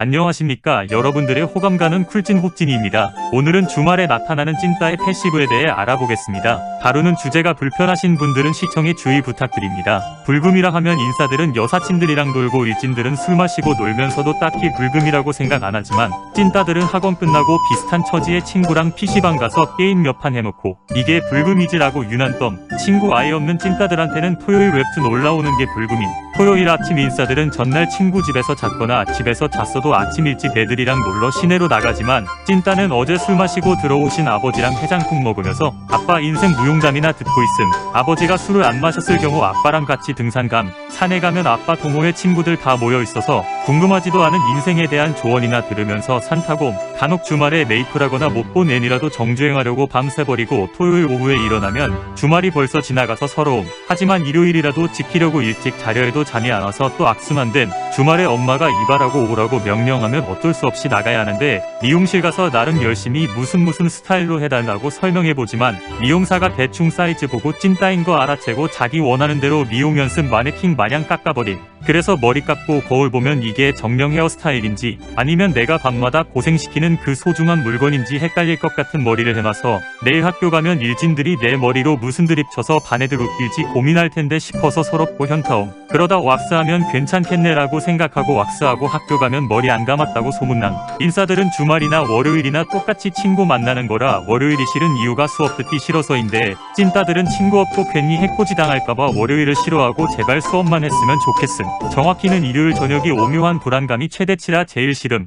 안녕하십니까 여러분들의 호감 가는 쿨찐 호찐이입니다. 오늘은 주말에 나타나는 찐따의 패시브에 대해 알아보겠습니다. 다루는 주제가 불편하신 분들은 시청에 주의 부탁드립니다. 불금이라 하면 인사들은 여사친들이랑 놀고 일진들은 술 마시고 놀면서도 딱히 불금이라고 생각 안 하지만 찐따들은 학원 끝나고 비슷한 처지의 친구랑 PC방 가서 게임 몇 판 해놓고 이게 불금이지라고 유난 덤 친구 아예 없는 찐따들한테는 토요일 웹툰 올라오는 게 불금인 토요일 아침 인싸들은 전날 친구 집에서 잤거나 집에서 잤어도 아침 일찍 애들이랑 놀러 시내로 나가지만 찐따는 어제 술 마시고 들어오신 아버지랑 해장국 먹으면서 아빠 인생 무용담이나 듣고 있음. 아버지가 술을 안 마셨을 경우 아빠랑 같이 등산 감 산에 가면 아빠 동호회 친구들 다 모여 있어서 궁금하지도 않은 인생에 대한 조언이나 들으면서 산 타고 간혹 주말에 메이플하거나 못 본 애니라도 정주행하려고 밤새버리고 토요일 오후에 일어나면 주말이 벌써 지나가서 서러움. 하지만 일요일이라도 지키려고 일찍 자려 해도 잠이 안 와서 또 악수만 된 주말에 엄마가 이발하고 오라고 명 령하면 어쩔 수 없이 나가야 하는데 미용실 가서 나름 열심히 무슨 무슨 스타일로 해달라고 설명해보지만 미용사가 대충 사이즈 보고 찐따인 거 알아채고 자기 원하는 대로 미용 연습 마네킹 마냥 깎아버림 그래서 머리 깎고 거울 보면 이게 정령 헤어스타일인지 아니면 내가 밤마다 고생시키는 그 소중한 물건인지 헷갈릴 것 같은 머리를 해놔서 내일 학교 가면 일진들이 내 머리로 무슨 드립 쳐서 반 애들 웃길지 고민할 텐데 싶어서 서럽고 현타옴. 그러다 왁스하면 괜찮겠네라고 생각하고 왁스하고 학교 가면 머리 안 감았다고 소문남 인싸들은 주말이나 월요일이나 똑같이 친구 만나는 거라 월요일이 싫은 이유가 수업 듣기 싫어서인데 찐따들은 친구 없고 괜히 해코지 당할까봐 월요일을 싫어하고 제발 수업만 했으면 좋겠음 정확히는 일요일 저녁이 오묘한 불안감이 최대치라 제일 싫음